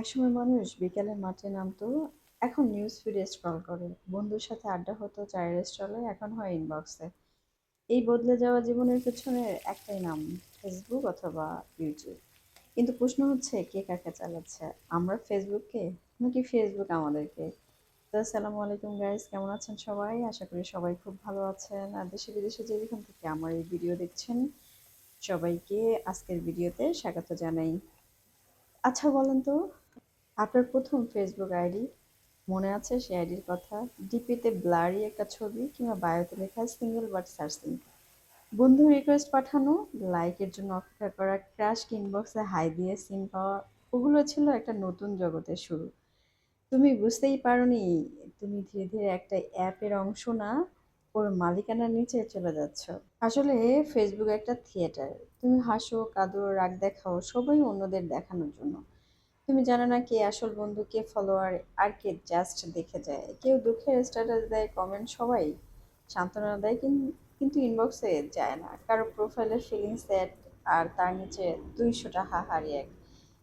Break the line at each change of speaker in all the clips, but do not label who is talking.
একসময় মানুষ বিকেলে মাঠে নামতো, এখন নিউজ ফিডে স্ক্রল করে। বন্ধুর সাথে আড্ডা হতো, চায়ের স্টলে এখন হয় ইনবক্সে এই বদলে যাওয়া জীবনের পেছনে একটাই নাম ফেসবুক অথবা ইউটিউব কিন্তু প্রশ্ন হচ্ছে, কে কাকে চালাচ্ছে? আমরা ফেসবুককে নাকি ফেসবুক আমাদেরকে? তো আসসালামু আলাইকুম গাইজ কেমন আছেন সবাই? আশা করি সবাই খুব ভালো আছেন। আর দেশে বিদেশে যেখান থেকে আমার এই ভিডিও দেখছেন, সবাইকে আজকের ভিডিওতে স্বাগত জানাই। আচ্ছা বলেন তো আপনার প্রথম ফেসবুক আইডি মনে আছে সেই আইডির কথা? ডিপিতে ব্লারি একটা ছবি কিংবা বায়োতে লেখা সিঙ্গেল বাট সার্চিং বন্ধু রিকোয়েস্ট পাঠানো লাইকের জন্য অপেক্ষা করা ক্রাশ ইনবক্সে হাই দিয়ে সিন পাওয়া, ওগুলো ছিল একটা নতুন জগতের শুরু। তুমি বুঝতেই পারোনি, তুমি ধীরে ধীরে একটা অ্যাপের অংশ না, ওর মালিকানার নিচে চলে যাচ্ছ। আসলে ফেসবুক একটা থিয়েটার তুমি হাসো, কাঁদো, রাগ দেখাও, সবাই অন্যদের দেখানোর জন্য। তুমি জানো না কে আসল বন্ধু, কে ফলোয়ার আর কে জাস্ট দেখে যায়? কেউ দুঃখের স্ট্যাটাস দেয় কমেন্ট সবাই। সান্ত্বনা দেয় কিন্তু ইনবক্সে যায় না। কারও প্রোফাইলের ফিলিংস সেট আর তার নিচে দুইশোটা হাহারি এক।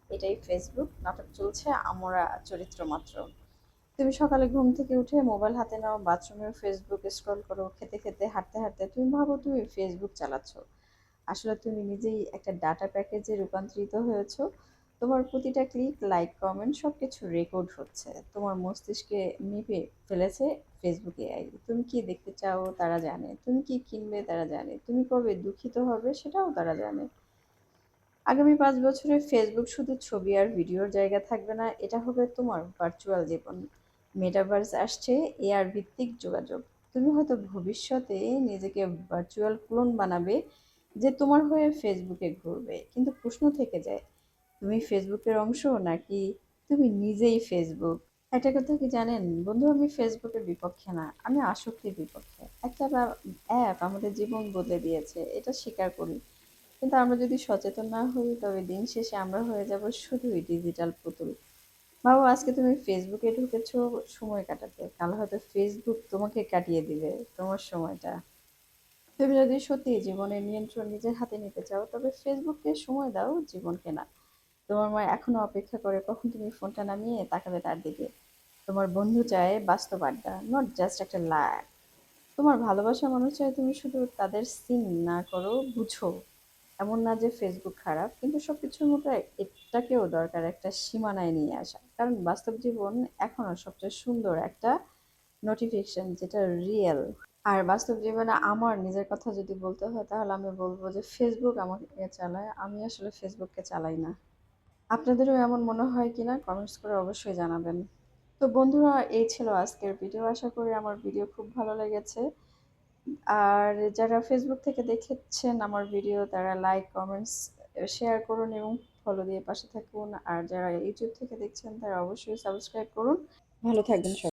এটাই ফেসবুক নাটক চলছে আমরা চরিত্র মাত্র। তুমি সকালে ঘুম থেকে উঠে মোবাইল হাতে নাও বাথরুমে ফেসবুক স্ক্রল করো, খেতে খেতে, হাঁটতে হাঁটতে। তুমি ভাবো তুমি ফেসবুক চালাচ্ছ। আসলে তুমি নিজেই একটা ডাটা প্যাকেজে রূপান্তরিত হয়েছো। তোমার প্রতিটা ক্লিক লাইক কমেন্ট সব কিছু রেকর্ড হচ্ছে। তোমার মস্তিষ্কে মেপে ফেলেছে ফেসবুক এআই তুমি কি দেখতে চাও তারা জানে। তুমি কি কিনবে তারা জানে। তুমি কবে দুঃখিত হবে সেটাও তারা জানে। আগামী পাঁচ বছরে ফেসবুক শুধু ছবি আর ভিডিওর জায়গা থাকবে না, এটা হবে তোমার ভার্চুয়াল জীবন। মেটাভার্স আসছে এআর ভিত্তিক যোগাযোগ। তুমি হয়তো ভবিষ্যতে নিজেকে ভার্চুয়াল ক্লোন বানাবে, যে তোমার হয়ে ফেসবুকে ঘুরবে। কিন্তু প্রশ্ন থেকে যায় তুমি ফেসবুকের অংশ নাকি তুমি নিজেই ফেসবুক একটা কথা কি জানেন? বন্ধু, আমি ফেসবুকের বিপক্ষে না, আমি আসক্তির বিপক্ষে। একটা অ্যাপ আমাদের জীবন বদলে দিয়েছে, এটা স্বীকার করি। কিন্তু আমরা যদি সচেতন না হই, তবে দিন শেষে আমরা হয়ে যাব শুধুই ডিজিটাল পুতুল। ভাবো আজকে তুমি ফেসবুকে ঢুকেছো, সময় কাটাতে। কাল হয়তো ফেসবুক তোমাকে কাটিয়ে দিবে, তোমার সময়টা। তুমি যদি সত্যি জীবনের নিয়ন্ত্রণ নিজের হাতে নিতে চাও, তবে ফেসবুককে সময় দাও জীবনকে না। তোমার মা এখনও অপেক্ষা করে কখন তুমি ফোনটা নামিয়ে তাকাবে তার দিকে। তোমার বন্ধু চায় বাস্তব আড্ডা নট জাস্ট একটা লাইক তোমার ভালোবাসা মানুষ চায় তুমি শুধু তাদের সিন না করো, বুঝো। এমন না যে ফেসবুক খারাপ, কিন্তু সব কিছুর মতো এটাকেও দরকার, একটা সীমানায় নিয়ে আসা। কারণ বাস্তব জীবন এখনও সবচেয়ে সুন্দর একটা নোটিফিকেশন যেটা রিয়েল আর বাস্তব জীবনে আমার নিজের কথা যদি বলতে হয়, তাহলে আমি বলব যে ফেসবুক আমাকে চালায়, আমি আসলে ফেসবুককে চালাই না। আপনাদেরও এমন মনে হয় কি না কমেন্টস করে অবশ্যই জানাবেন। তো বন্ধুরা, এই ছিল আজকের ভিডিও আশা করি আমার ভিডিও খুব ভালো লেগেছে। আর যারা ফেসবুক থেকে দেখেছেন আমার ভিডিও তারা লাইক কমেন্টস শেয়ার করুন এবং ফলো দিয়ে পাশে থাকুন। আর যারা ইউটিউব থেকে দেখছেন, তারা অবশ্যই সাবস্ক্রাইব করুন। ভালো থাকবেন সবাই।